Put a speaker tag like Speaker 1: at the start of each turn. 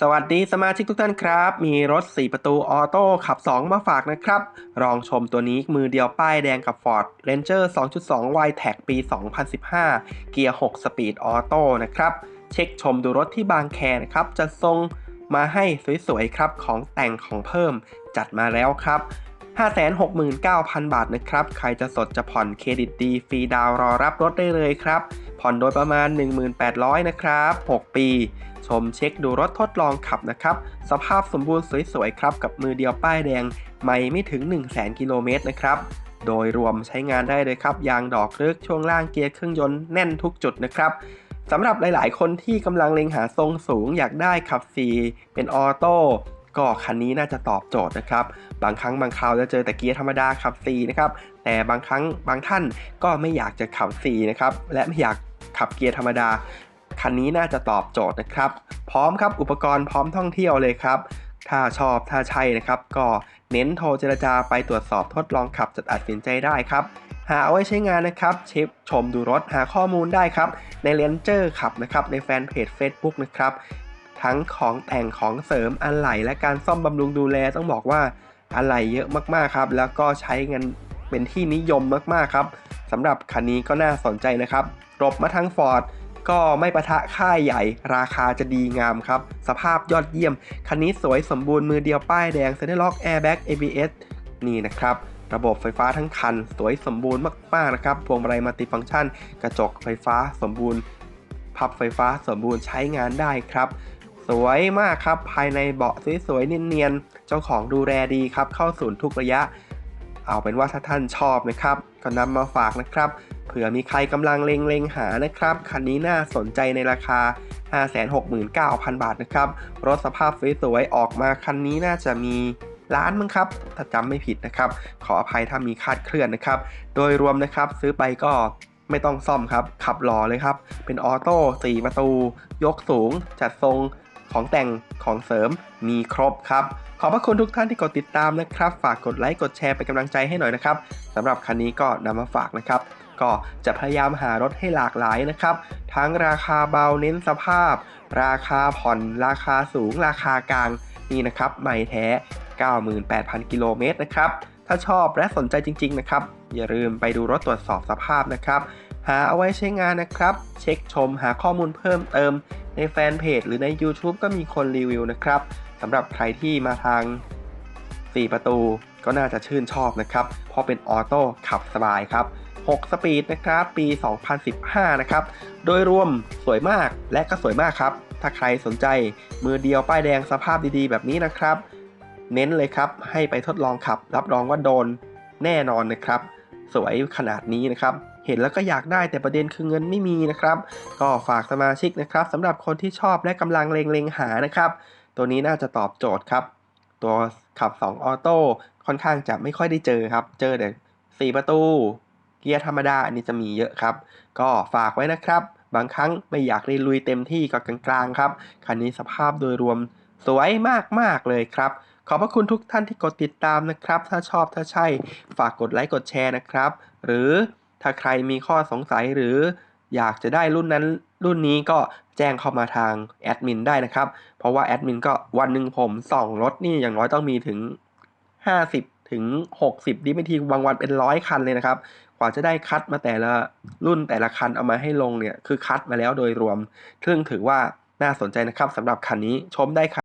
Speaker 1: สวัสดีสมาชิกทุกท่านครับ มีรถ 4 ประตูออโต้ขับ 2 มาฝากนะครับ ลองชมตัวนี้มือเดียวป้ายแดงกับ Ford Ranger 2.2 y t e c ปี 2015 เกียร์ 6 สปีดออโต้นะครับ เช็คชมดูรถที่บางแคนะครับ จะทรงมาให้สวยๆครับของแต่งของเพิ่มจัดมาแล้วครับ 569,000 บาทนะครับ ใครจะสดจะผ่อนเครดิตดีฟรีดาวรอรับรถได้เลยครับ ผ่อนโดยประมาณ 1800 นะครับ 6 ปี ชมเช็คดูรถทดลองขับนะครับ สภาพสมบูรณ์สวยๆครับ กับมือเดียวป้ายแดง ไม่ไม่ถึง 100,000 กิโลเมตรนะครับ โดยรวมใช้งานได้เลยครับ ยางดอกเลึกช่วงล่างเกียร์เครื่องยนต์แน่นทุกจุดนะครับสำหรับหลาย ๆ คนที่กำลังเล็งหาทรงสูงอยากได้ขับ 4 เป็นออโต้ ก็คันนี้น่าจะตอบโจทย์นะครับ บางครั้งบางคราวจะเจอแต่เกียร์ธรรมดาขับ4นะครับ แต่บางครั้งบางท่านก็ไม่อยากจะขับ4นะครับ และไม่อยากขับเกียร์ธรรมดา คันนี้น่าจะตอบโจทย์นะครับ พร้อมครับ อุปกรณ์พร้อมท่องเที่ยวเลยครับ ถ้าชอบถ้าใช่นะครับ ก็เน้นโทรเจรจาไปตรวจสอบทดลองขับจะตัดสินใจได้ครับหาเอาไว้ใช้งานนะครับเชฟชมดูรถหาข้อมูลได้ครับ ในเลนเจอร์ขับนะครับ ในแฟนเพจ Facebook นะครับ ทั้งของแต่งของเสริมอะไหล่และการซ่อมบำรุงดูแลต้องบอกว่าอะไหล่เยอะมากๆครับ แล้วก็ใช้เงินเป็นที่นิยมมากๆครับสำหรับคันนี้ก็น่าสนใจนะครับรบมาทั้ง Ford ก็ไม่ประทะค่ายใหญ่ราคาจะดีงามครับ สภาพยอดเยี่ยม คันนี้สวยสมบูรณ์มือเดียวป้ายแดงเซ็นทรัลล็อกแอร์แบ็ก ABS นี่นะครับ ระบบไฟฟ้าทั้งคัน สวยสมบูรณ์มากๆนะครับพวงมาลัยมัลติฟังก์ชัน กระจกไฟฟ้าสมบูรณ์ พับไฟฟ้าสมบูรณ์ใช้งานได้ครับ สวยมากครับ ภายในเบาะสวยๆเนียนๆ เจ้าของดูแลดีครับ เข้าศูนย์ทุกระยะ เอาเป็นว่าถ้าท่านชอบนะครับ ก็นำมาฝากนะครับ เผื่อมีใครกำลังเล็งๆหานะครับ คันนี้น่าสนใจในราคา 569,000 บาทนะครับ รถสภาพสวยๆ ออกมาคันนี้น่าจะมีล้านมั้งครับ ถ้าจำไม่ผิดนะครับ ขออภัยถ้ามีคาดเคลื่อนนะครับ โดยรวมนะครับซื้อไปก็ไม่ต้องซ่อมครับ ขับรอเลยครับ เป็นออโต้4ประตู ยกสูง จัดทรง ของแต่งของเสริมมีครบครับ ขอบพระคุณทุกท่านที่กดติดตามนะครับ ฝากกดไลค์กดแชร์เป็นกำลังใจให้หน่อยนะครับสำหรับคันนี้ก็นำมาฝากนะครับ ก็จะพยายามหารถให้หลากหลายนะครับ ทั้งราคาเบาเน้นสภาพ ราคาผ่อนราคาสูง ราคากลางนี่นะครับใหม่แท้ 98,000 กิโลเมตรนะครับถ้าชอบและสนใจจริง ๆ นะครับ อย่าลืมไปดูรถตรวจสอบสภาพนะครับ หาเอาไว้ใช้งานนะครับ เช็คชมหาข้อมูลเพิ่มเติม ในแฟนเพจหรือใน YouTube ก็มีคนรีวิวนะครับสำหรับใครที่มาทาง 4 ประตูก็น่าจะชื่นชอบนะครับเพราะเป็นออโต้ขับสบายครับ 6 สปีดนะครับปี 2015 นะครับ โดยรวมสวยมากและก็สวยมากครับ ถ้าใครสนใจมือเดียวป้ายแดงสภาพดีๆ แบบนี้นะครับ เน้นเลยครับให้ไปทดลองขับรับรองว่าโดนแน่นอนนะครับ สวยขนาดนี้นะครับเห็นแล้วก็อยากได้แต่ประเด็นคือเงินไม่มีนะครับ ก็ฝากสมาชิกนะครับสำหรับคนที่ชอบและกำลังเล็งๆหานะครับ ตัวนี้น่าจะตอบโจทย์ครับ ตัวขับ 2 ออโต้ค่อนข้างจะไม่ค่อยได้เจอครับ เจอแต่ 4 ประตู เกียร์ธรรมดาอันนี้จะมีเยอะครับ ก็ฝากไว้นะครับ บางครั้งไม่อยากได้ลุยเต็มที่ก็กลางๆครับ คันนี้สภาพโดยรวมสวยมากๆเลยครับ ขอบพระคุณทุกท่านที่กดติดตามนะครับ ถ้าชอบถ้าใช่ฝากกดไลค์กดแชร์นะครับ หรือถ้าใครมีข้อสงสัยหรืออยากจะได้รุ่นนั้นรุ่นนี้ก็แจ้งเข้ามาทางแอดมินได้นะครับ เพราะว่าแอดมินก็วันหนึ่งผมส่องรถนี่อย่างน้อยต้องมีถึง 50 ถึง 60ดีไม่ทีบางวันเป็นร้อยคันเลยนะครับ กว่าจะได้คัดมาแต่ละรุ่นแต่ละคันเอามาให้ลงเนี่ย คือคัดมาแล้วโดยรวม ซึ่งถือว่าน่าสนใจนะครับสำหรับคันนี้ชมได้ครับ